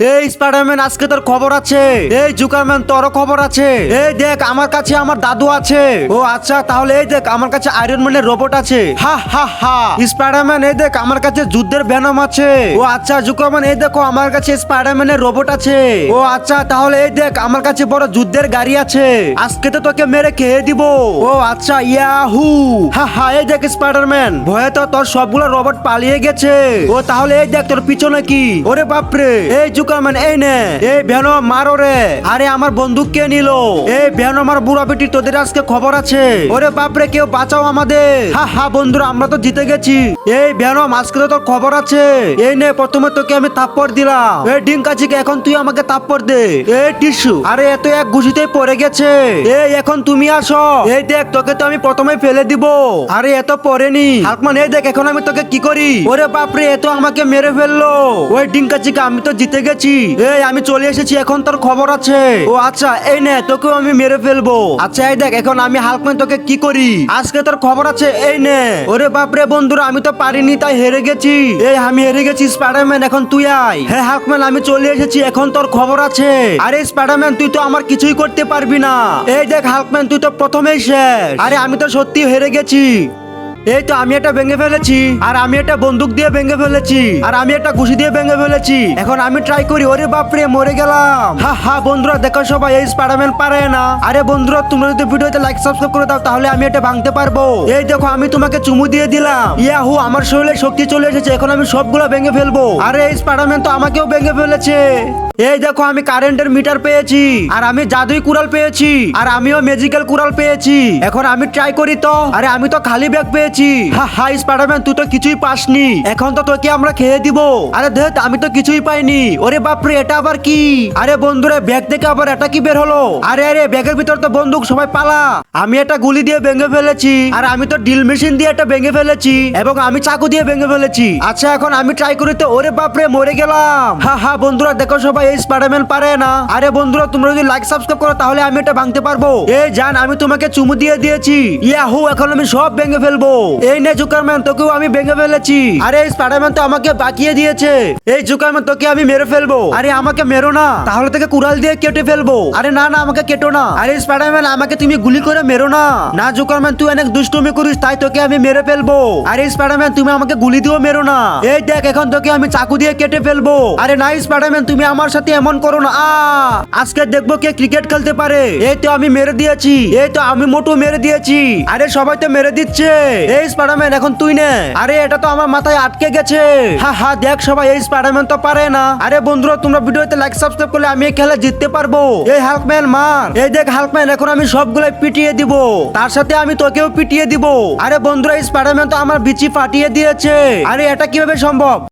এই স্পাইডারম্যান আজকে তোর খবর আছে। এই জুকারম্যান তোর খবর আছে। এই দেখ, আমার কাছে আমার দাদু আছে। ও আচ্ছা তাহলে এই দেখ, আমার কাছে আয়রন ম্যানের রোবট আছে। হা হা হা। স্পাইডারম্যান এই দেখ, আমার কাছে যুদ্ধের ভ্যানম আছে। ও আচ্ছা জুকারম্যান এই দেখো, আমার কাছে স্পাইডারম্যানের রোবট আছে। ও আচ্ছা তাহলে এই দেখ, আমার কাছে বড় যুদ্ধের গাড়ি আছে। আজকে তো তোকে মেরে খেয়ে দিব। ও আচ্ছা ইয়াহু। হা হা, এই দেখ স্পাইডারম্যান ভয়ে তো তোর সবগুলো রোবট পালিয়ে গেছে। ও তাহলে এই দেখ, তোর পিছনে কি? ওরে বাপরে। এই জুকারম্যান এই নে, এই ভ্যানো মারো রে। আরে আমার কে নিল? আমার বুড়া বেটি তোদের আজকে খবর আছে। ওরে বাপরে কেউ বাঁচাও আমাদের। হা হা, বন্ধুরা, আমরা তো জিতে গেছি। এই আজকে তো তোর খবর আছে। এই নে, প্রথমে তোকে আমি দিলাম। ডিঙ্কাচিকে, এখন তুই আমাকে দে। টিস্যু আরে এত এক ঘুষিতেই পড়ে গেছে। এই, এখন তুমি আসো। এই দেখ, তোকে তো আমি প্রথমে ফেলে দিব। আরে এত পড়েনি। এই দেখ, এখন আমি তোকে কি করি? ওরে বাপরে এত আমাকে মেরে ফেলল। ওই ডিঙ্কাচিকা, আমি তো জিতে গেছি। এই, আমি চলে এসেছি, এখন তোর খবর আছে। ও আচ্ছা এই নে, তোকেও আমি মেরে ফেলব। আচ্ছা এই দেখ, এখন আমি হালকমান তোকে কি করি? আজকে তোর খবর আছে, এই নে। ওরে বাপরে বন্ধুরা, আমি তো পারিনি, তাই হেরে গেছি। এই, আমি হেরে গেছি স্পাইডারম্যান এখন তুই আয়। হ্যাঁ হালকম্যান আমি চলে এসেছি, এখন তোর খবর আছে। আরে স্পাইডারম্যান তুই তো আমার কিছুই করতে পারবি না। এই দেখ হালকম্যান তুই তো প্রথমেই শেষ। আরে, আমি তো সত্যি হেরে গেছি। এই তো আমি এটা ভেঙে ফেলেছি, আর আমি একটা বন্দুক দিয়ে ভেঙে ফেলেছি, আর আমি একটা ঘুষি দিয়ে ভেঙে ফেলেছি। এখন আমি ট্রাই করি, ওরে বাপরে, মরে গেলাম। হা হা, বন্ধুরা, দেখো সবাই, এই স্পাইডারম্যান পারে না। আরে বন্ধুরা, তোমরা যদি ভিডিওতে লাইক সাবস্ক্রাইব করে দাও, তাহলে আমি এটা ভাঙতে পারব। এই দেখো, আমি তোমাকে চুমু দিয়ে দিলাম। ইয়াহু, আমার শরীরে শক্তি চলে এসেছে, এখন আমি সবগুলো ভেঙে ফেলব। আরে, এই স্পাইডারম্যান তো আমাকেও ভেঙে ফেলেছে। এই দেখো, আমি কারেন্টের মিটার পেয়েছি। আর আমি জাদুই কুড়াল পেয়েছি। আর আমিও ম্যাজিক্যাল কুড়াল পেয়েছি। এখন আমি ট্রাই করি তো। আরে, আমি তো খালি ব্যাগ পেয়েছি। হাই স্পাইডারম্যান তুই তো কিছুই পাসনি। এখন তো তোকে আমরা খেয়ে দিব। আরে দেখ আমি তো কিছুই পাইনি। ওরে বাপরে, এটা আবার কি? আরে বন্ধুরা ব্যাগ থেকে আবার এটা কি বের হলো? আরে আরে ব্যাগের ভিতর তো বন্দুক, সবাই পালা। আমি একটা গুলি দিয়ে ভেঙে ফেলেছি, আর আমি তো ড্রিল মেশিন দিয়ে একটা ভেঙে ফেলেছি, এবং আমি চাকু দিয়ে ভেঙে ফেলেছি। আচ্ছা এখন আমি ট্রাই করি তো, ওরে বাপরে, মরে গেলাম। হা হা, বন্ধুরা, দেখো সবাই, এই স্পাইডারম্যান পারে না। আরে বন্ধুরা, তোমরা যদি লাইক সাবস্ক্রাইব করো, তাহলে আমি এটা ভাঙতে পারব। এই জান, আমি তোমাকে চুমু দিয়ে দিয়েছি। ইয়াহু, এখন আমি সব ভেঙে ফেলব। এই নে জুকারম্যান তোকেও আমি ভেঙে ফেলেছি। আরে, এই স্পাইডারম্যান তো আমাকে বাকিয়ে দিয়েছে। এই জুকারম্যান তোকে আমি মেরে ফেলব। আরে, আমাকে মেরো না। তাহলে তোকে কুড়াল দিয়ে কেটে ফেলব। আরে, না না, আমাকে কেটো না। আরে স্পাইডারম্যান আমাকে তুমি গুলি করে মেরো না। না, জুকারম্যান, তুই অনেক দুষ্টুমি করিস, তাই তোকে আমি মেরে ফেলব। আরে স্পাইডারম্যান, তুমি আমাকে গুলি দিয়েও মেরো না। এই দেখ, এখন তোকে আমি চাকু দিয়ে কেটে ফেলব। আরে না স্পাইডারম্যান, তুমি আমার সাথে এমন করো না। আ, আজকে দেখব কে ক্রিকেট খেলতে পারে। এই তো আমি মেরে দিয়েছি। এই তো আমি মোটু মেরে দিয়েছি। আরে সবাই তো মেরে দিচ্ছে। এই স্পাইডারম্যান, এখন তুই নে। আরে এটা তো আমার মাথায় আটকে গেছে। হা হা, দেখ সবাই, এই স্পাইডারম্যান তো পারে না। আরে বন্ধুরা, তোমরা ভিডিওতে লাইক সাবস্ক্রাইব করলে আমি এই খেলা জিততে পারব। এই হাল্কম্যান, মার। এই দেখ, হাল্কম্যান, এখন আমি সবগুলাই পিটিয়ে দিব। তার সাথে আমি তোকেও পিটিয়ে দিব। আরে বন্ধুরা স্পাইডারম্যান তো আমার বিচি ফাটিয়ে দিয়েছে। আরে এটা কীভাবে সম্ভব?